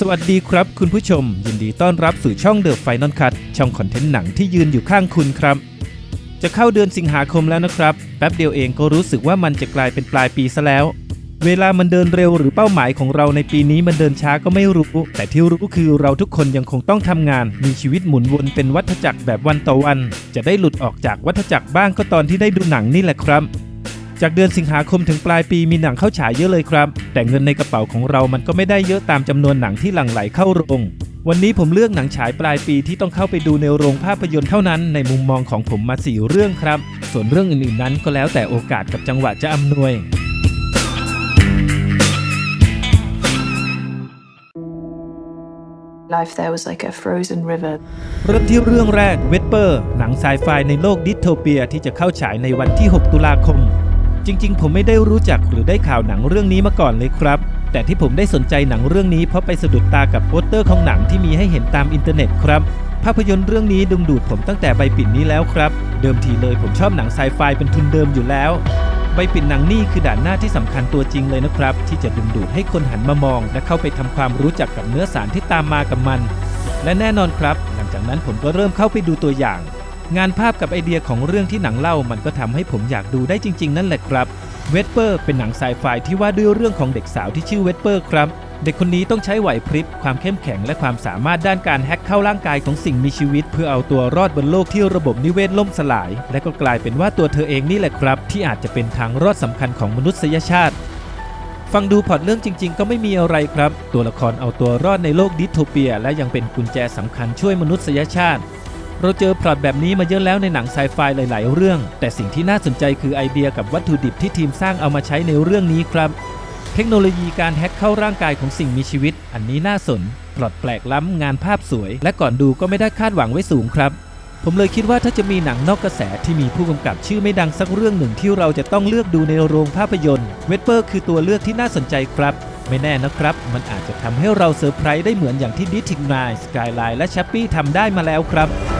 สวัสดีครับคุณผู้ชม ยินดีต้อนรับสู่ช่อง The Final Cut ช่องคอนเทนต์หนังที่ยืนอยู่ข้างคุณครับ จะเข้าเดือนสิงหาคมแล้วนะครับ แป๊บเดียวเองก็รู้สึกว่ามันจะกลายเป็นปลายปีซะแล้ว เวลามันเดินเร็วหรือเป้าหมายของเราในปีนี้มันเดินช้าก็ไม่รู้ แต่ที่รู้คือเราทุกคนยังคงต้องทำงาน มีชีวิตหมุนวนเป็นวัฏจักรแบบวันต่อวัน จะได้หลุดออกจากวัฏจักรบ้างก็ตอนที่ได้ดูหนังนี่แหละครับ จากเดือนสิงหาคมถึงปลายปีมีหนังเข้าฉายเยอะเลยครับ แต่เงินในกระเป๋าของเรามันก็ไม่ได้เยอะตามจำนวนหนังที่หลั่งไหลเข้าโรง วันนี้ผมเลือกหนังฉายปลายปีที่ต้องเข้าไปดูในโรงภาพยนตร์เท่านั้นในมุมมองของผมมาสี่เรื่องครับ ส่วนเรื่องอื่นๆนั้นก็แล้วแต่โอกาสกับจังหวะจะอำนวย Life there was like a frozen river. เริ่มที่เรื่องแรกเวสเปอร์ หนังไซไฟในโลกดิสโทเปียที่จะเข้าฉายในวันที่ 6 ตุลาคม จริง ๆ ผมไม่ได้รู้จักหรือได้ข่าวหนังเรื่องนี้มาก่อนเลยครับ แต่ที่ผมได้สนใจหนังเรื่องนี้เพราะไปสะดุดตากับโปสเตอร์ของหนังที่มีให้เห็นตามอินเทอร์เน็ตครับ ภาพยนตร์เรื่องนี้ดึงดูดผมตั้งแต่ใบปิ่นนี้แล้วครับ เดิมทีเลยผมชอบหนังไซไฟเป็นทุนเดิมอยู่แล้ว ใบปิ่นหนังนี่คือด่านหน้าที่สำคัญตัวจริงเลยนะครับ ที่จะดึงดูดให้คนหันมามอง และเข้าไปทำความรู้จักกับเนื้อสารที่ตามมากับมัน และแน่นอนครับ หลังจากนั้นผมก็เริ่มเข้าไปดูตัวอย่าง งานภาพกับไอเดียของเรื่องที่หนังเล่ามันก็ทำให้ผมอยากดูได้จริง ๆ นั่นแหละครับเวสเปอร์เป็นหนังไซไฟที่ว่าด้วยเรื่องของเด็กสาวที่ชื่อเวสเปอร์ครับ เด็กคนนี้ต้องใช้ไหวพริบ ความเข้มแข็งและความสามารถด้านการแฮ็กเข้าร่างกายของสิ่งมีชีวิต เพื่อเอาตัวรอดบนโลกที่ระบบนิเวศล่มสลาย และก็กลายเป็นว่าตัวเธอเองนี่แหละครับ ที่อาจจะเป็นทางรอดสำคัญของมนุษยชาติ ฟังดูพอตเรื่องจริง ๆ ก็ไม่มีอะไรครับ ตัวละครเอาตัวรอดในโลกดิสโทเปีย และยังเป็นกุญแจสำคัญช่วยมนุษยชาติ เราเจอพล็อตแบบนี้มาเยอะแล้วในหนังไซไฟหลาย ๆ เรื่อง แต่สิ่งที่น่าสนใจคือไอเดียกับวัตถุดิบที่ทีมสร้างเอามาใช้ในเรื่องนี้ครับ เทคโนโลยีการแฮ็กเข้าร่างกายของสิ่งมีชีวิต อันนี้น่าสนพล็อตแปลกล้ำงานภาพสวย และก่อนดูก็ไม่ได้คาดหวังไว้สูงครับ ผมเลยคิดว่าถ้าจะมีหนังนอกกระแสที่มีผู้กำกับชื่อไม่ดังสักเรื่องหนึ่งที่เราจะต้องเลือกดูในโรงภาพยนตร์เวสเปอร์คือตัวเลือกที่น่าสนใจครับไม่แน่นะครับ มันอาจจะทำให้เราเซอร์ไพรส์ได้เหมือนอย่างที่ดิทิกนายสกายไลน์และแชปปี้ทำได้มาแล้วครับ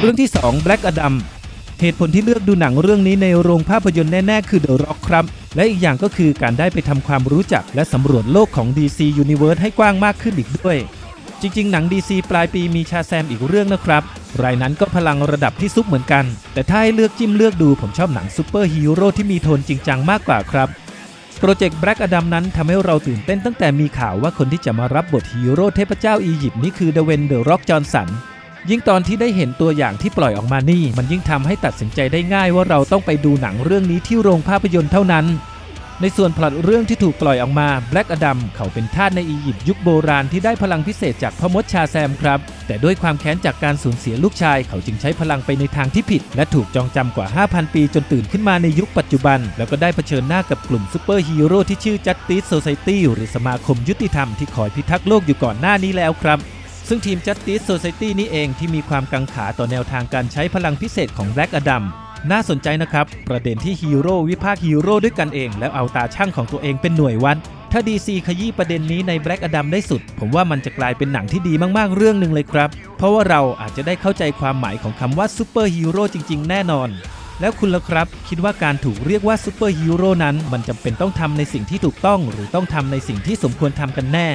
เรื่องที่ 2 Black Adam เหตุผลที่เลือกดูหนังเรื่องนี้ในโรงภาพยนตร์แน่ ๆ คือ The Rock ครับ และอีกอย่างก็คือการได้ไปทำความรู้จักและสำรวจโลกของ DC Universe ให้กว้างมากขึ้นอีกด้วย จริง ๆ หนัง DC ปลายปีมีชาแซมอีกเรื่องนะครับ รายนั้นก็พลังระดับที่ซุปเหมือนกัน แต่ถ้าให้เลือกจิ้มเลือกดูผมชอบหนังซูเปอร์ฮีโร่ที่มีโทนจริงจังมากกว่าครับโปรเจกต์ Black Adam นั้นทำให้เราตื่นเต้นตั้งแต่มีข่าวว่าคนที่จะมารับบทฮีโร่เทพเจ้าอียิปต์นี่คือเดเวนเดอะร็อกจอห์นสัน ยิ่งตอนที่ได้เห็นตัวอย่างที่ปล่อยออกมานี่ มันยิ่งทำให้ตัดสินใจได้ง่ายว่าเราต้องไปดูหนังเรื่องนี้ที่โรงภาพยนตร์เท่านั้น ในส่วนพล็อตเรื่องที่ถูกปล่อยออกมา Black Adam เขาเป็นทาสในอียิปต์ยุคโบราณที่ได้พลังพิเศษจากพ่อมดชาแซมครับ แต่ด้วยความแค้นจากการสูญเสียลูกชาย เขาจึงใช้พลังไปในทางที่ผิด และถูกจองจำกว่า 5,000 ปีจนตื่นขึ้นมาในยุคปัจจุบัน แล้วก็ได้เผชิญหน้ากับกลุ่มซูเปอร์ฮีโร่ที่ชื่อ Justice Society หรือสมาคมยุติธรรมที่คอยพิทักษ์โลกอยู่ก่อนหน้านี้แล้วครับ ซึ่งทีม Justice Society นี่เองที่มีความกังขาต่อแนวทางการใช้พลังพิเศษของ Black Adam น่าสนใจนะครับ ประเด็นที่ฮีโร่วิพากษ์ฮีโร่ด้วยกันเอง แล้วเอาตาช่างของตัวเองเป็นหน่วยวัด ถ้า DC ขยี้ประเด็นนี้ใน Black Adam ได้สุด ผมว่ามันจะกลายเป็นหนังที่ดีมากๆ เรื่องหนึ่งเลยครับ เพราะว่าเราอาจจะได้เข้าใจความหมายของคำว่าซูเปอร์ฮีโร่จริง ๆ แน่นอน แล้วคุณล่ะครับ คิดว่าการถูกเรียกว่าซูเปอร์ฮีโร่นั้น มันจำเป็นต้องทำในสิ่งที่ถูกต้อง หรือต้องทำในสิ่งที่สมควรทำกันแน่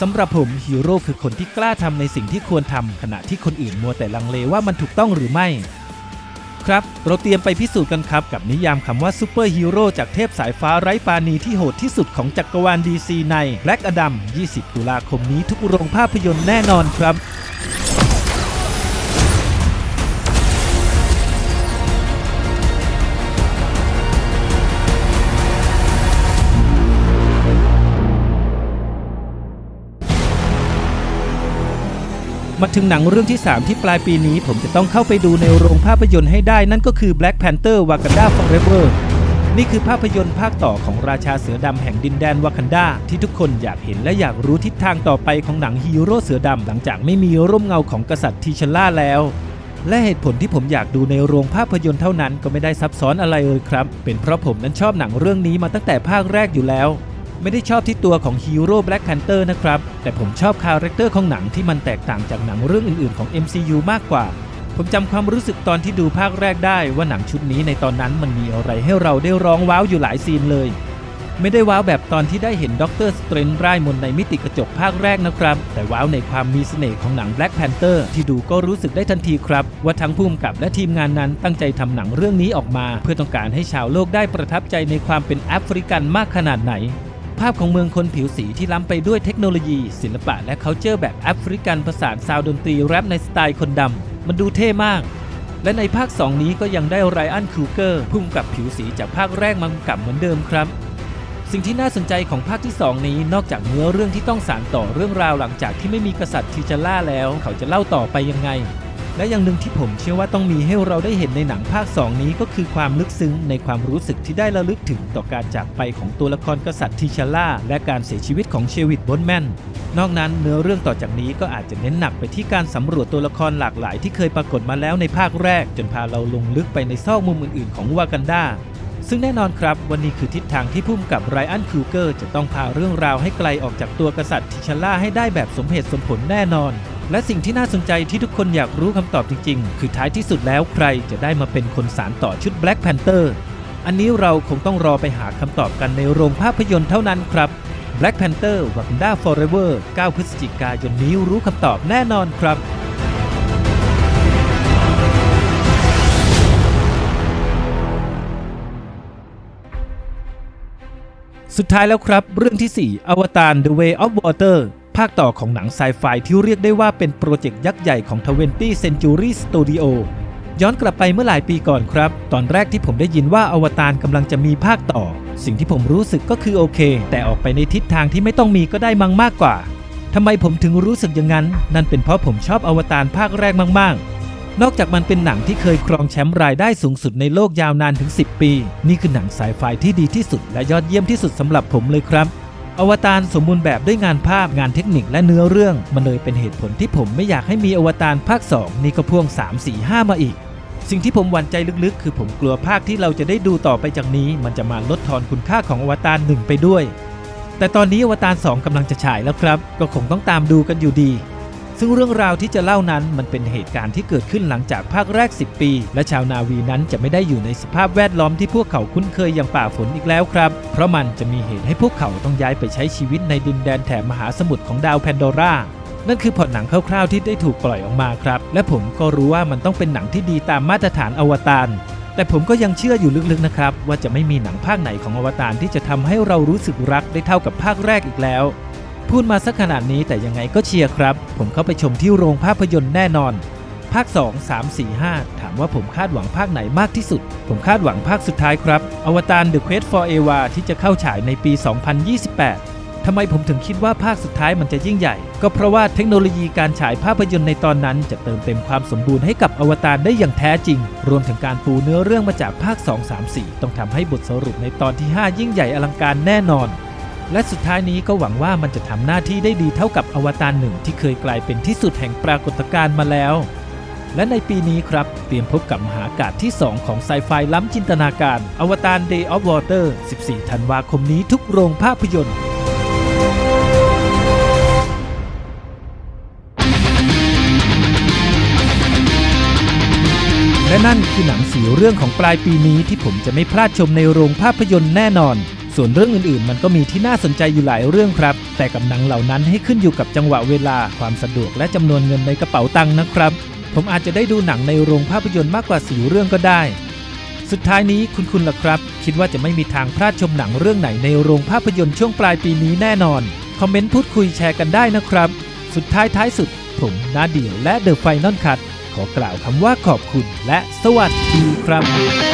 สำหรับผมฮีโร่คือคนที่กล้าทำในสิ่งที่ควรทำขณะที่คนอื่นมัวแต่ลังเลว่ามันถูกต้องหรือไม่ ครับ เราเตรียมไปพิสูจน์กันครับ กับนิยามคำว่าซูเปอร์ฮีโร่จากเทพสายฟ้าไร้ปาณีที่โหดที่สุดของจักรวาลดีซีใน Black Adam 20 ตุลาคมนี้ทุกโรงภาพยนตร์แน่นอนครับ มาถึงหนังเรื่องที่ 3 ที่ปลายปีนี้ ผมจะต้องเข้าไปดูในโรงภาพยนตร์ให้ได้นั่นก็คือ Black Panther Wakanda Forever นี่คือภาพยนตร์ภาคต่อของราชาเสือดำแห่งดินแดนวากันดาที่ทุกคนอยากเห็นและอยากรู้ทิศทางต่อไปของหนังฮีโร่เสือดำหลังจากไม่มีร่มเงาของกษัตริย์ทีชล่าแล้ว และเหตุผลที่ผมอยากดูในโรงภาพยนตร์เท่านั้นก็ไม่ได้ซับซ้อนอะไรเลยครับ เป็นเพราะผมนั้นชอบหนังเรื่องนี้มาตั้งแต่ภาคแรกอยู่แล้ว ไม่ได้ชอบที่ตัวของฮีโร่แบล็กแพนเตอร์นะครับ แต่ผมชอบคาแรคเตอร์ของหนังที่มันแตกต่างจากหนังเรื่องอื่นๆของ MCU มากกว่า ผมจำความรู้สึกตอนที่ดูภาคแรกได้ว่าหนังชุดนี้ในตอนนั้นมันมีอะไรให้เราได้ร้องว้าวอยู่หลายซีนเลย ไม่ได้ว้าวแบบตอนที่ได้เห็นด็อกเตอร์สเตรนร่มนในมิติกระจกภาคแรกนะครับ แต่ว้าวในความมีเสน่ห์ของหนัง Black Panther ที่ดูก็รู้สึกได้ทันทีครับ ว่าทั้งผู้กำกับและทีมงานนั้นตั้งใจทำหนังเรื่องนี้ออกมา เพื่อต้องการให้ชาวโลกได้ประทับใจในความเป็นแอฟริกันมากขนาดไหนาพของเมืองคนผิวสีที่ล้ำไปด้วยเทคโนโลยี ศิลปะและ c u เจอร์แบบแอฟริกันผสานซาวด์ดนตรีแรปในสไตล์คนดำ มันดูเท่มาก และในภาค 2 นี้ก็ยังได้ไรอันคูเกอร์พุ่มกับผิวสีจากภาคแรกมากำกับเหมือนเดิมครับสิ่งที่น่าสนใจของภาคที่ 2 นี้นอกจากเนื้อเรื่องที่ต้องสานต่อเรื่องราวหลังจากที่ไม่มีกษัตริย์ทิจาร่าแล้ว เขาจะเล่าต่อไปยังไง และอย่างหนึ่งที่ผมเชื่อว่าต้องมีให้เราได้เห็นในหนังภาค 2 นี้ก็คือความลึกซึ้งในความรู้สึกที่ได้ระลึกถึงต่อการจากไปของตัวละครกษัตริย์ทิชาร่า และการเสียชีวิตของเชวิตบอนแมนนอกนั้นเนื้อเรื่องต่อจากนี้ก็อาจจะเน้นหนักไปที่การสำรวจตัวละครหลากหลายที่เคยปรากฏมาแล้วในภาคแรก จนพาเราลงลึกไปในซอกมุมอื่นๆ ของวากันดาซึ่งแน่นอนครับ วันนี้คือทิศทางที่พุ่มกับไรอันคิวเกอร์จะต้องพาเรื่องราวให้ไกลออกจากตัวกษัตริย์ทิชาร่าให้ได้แบบสมเหตุสมผลแน่นอน และสิ่งที่น่าสนใจที่ทุกคนอยากรู้คำตอบจริงๆ คือท้ายที่สุดแล้วใครจะได้มาเป็นคนสารต่อชุด Black Panther อันนี้เราคงต้องรอไปหาคำตอบกันในโรงภาพยนตร์เท่านั้นครับ Black Panther Wakanda Forever 9 พฤศจิกายนนี้รู้คำตอบแน่นอนครับสุดท้ายแล้วครับ เรื่องที่ 4 อวตาร The Way of Water ภาคต่อของหนังไซไฟที่เรียกได้ว่าเป็นโปรเจกต์ยักษ์ใหญ่ของ 20 Century Studio ย้อนกลับไปเมื่อหลายปีก่อนครับ ตอนแรกที่ผมได้ยินว่าอวตารกำลังจะมีภาคต่อ สิ่งที่ผมรู้สึกก็คือโอเค แต่ออกไปในทิศทางที่ไม่ต้องมีก็ได้มังมากกว่าทำไมผมถึงรู้สึกอย่างนั้น นั่นเป็นเพราะผมชอบอวตารภาคแรกมาก ๆ นอกจากมันเป็นหนังที่เคยครองแชมป์รายได้สูงสุดในโลกยาวนานถึง 10 ปี นี่คือหนังไซไฟที่ดีที่สุดและยอดเยี่ยมที่สุดสำหรับผมเลยครับ อวตารสมบูรณ์แบบด้วยงานภาพงานเทคนิคและเนื้อเรื่อง มันเลยเป็นเหตุผลที่ผมไม่อยากให้มีอวตารภาค 2 นี่ก็พ่วง 3 4 5 มาอีก สิ่งที่ผมหวั่นใจลึกๆ คือผมกลัวภาคที่เราจะได้ดูต่อไปจากนี้ มันจะมาลดทอนคุณค่าของอวตารหนึ่งไปด้วย แต่ตอนนี้อวตาร2กำลังจะฉายแล้วครับ ก็คงต้องตามดูกันอยู่ดี ซึ่งเรื่องราวที่จะเล่านั้นมันเป็นเหตุการณ์ที่เกิดขึ้นหลังจากภาคแรก 10 ปี และชาวนาวีนั้นจะไม่ได้อยู่ในสภาพแวดล้อมที่พวกเขาคุ้นเคยอย่างป่าฝนอีกแล้วครับ เพราะมันจะมีเหตุให้พวกเขาต้องย้ายไปใช้ชีวิตในดินแดนแถบมหาสมุทรของดาวแพนโดรานั่นคือพล็อตหนังคร่าวๆที่ได้ถูกปล่อยออกมาครับ และผมก็รู้ว่ามันต้องเป็นหนังที่ดีตามมาตรฐานอวตารแต่ผมก็ยังเชื่ออยู่ลึกๆนะครับ ว่าจะไม่มีหนังภาคไหนของอวตารที่จะทำให้เรารู้สึกรักได้เท่ากับภาคแรกอีกแล้ว พูดมาสักขนาดนี้แต่ยังไงก็เชียร์ครับ ผมเข้าไปชมที่โรงภาพยนตร์แน่นอน ภาค 2 3 4 5 ถามว่าผมคาดหวังภาคไหนมากที่สุด ผมคาดหวังภาคสุดท้ายครับ อวตาร The Quest for Eva ที่จะเข้าฉายในปี 2028 ทำไมผมถึงคิดว่าภาคสุดท้ายมันจะยิ่งใหญ่ ก็เพราะว่าเทคโนโลยีการฉายภาพยนตร์ในตอนนั้น จะเติมเต็มความสมบูรณ์ให้กับอวตารได้อย่างแท้จริง รวมถึงการปูเนื้อเรื่องมาจากภาค 2 3 4 ต้องทำให้บทสรุปในตอนที่ 5 ยิ่งใหญ่อลังการแน่นอน และสุดท้ายนี้ก็หวังว่ามันจะทำหน้าที่ได้ดีเท่ากับอวตารหนึ่งที่เคยกลายเป็นที่สุดแห่งปรากฏการณ์มาแล้ว และในปีนี้ครับ เตรียมพบกับมหากาศที่ 2 ของไซไฟล้ำจินตนาการ อวตาร Day of Water 14 ธันวาคมนี้ทุกโรงภาพยนตร์และนั่นคือหนังสีเรื่องของปลายปีนี้ที่ผมจะไม่พลาดชมในโรงภาพยนตร์แน่นอน ส่วนเรื่องอื่นๆ มันก็มีที่น่าสนใจอยู่หลายเรื่องครับ แต่กับหนังเหล่านั้นให้ขึ้นอยู่กับจังหวะเวลาความสะดวกและจำนวนเงินในกระเป๋าตังค์นะครับ ผมอาจจะได้ดูหนังในโรงภาพยนตร์มากกว่าสีเรื่องก็ได้ สุดท้ายนี้คุณคุณล่ะครับ คิดว่าจะไม่มีทางพลาดชมหนังเรื่องไหนในโรงภาพยนตร์ช่วงปลายปีนี้แน่นอนคอมเมนต์พูดคุยแชร์กันได้นะครับ สุดท้ายท้ายสุด ผมนาเดียวและเดอะไฟนอลคัทขอกล่าวคำว่าขอบคุณและสวัสดีครับ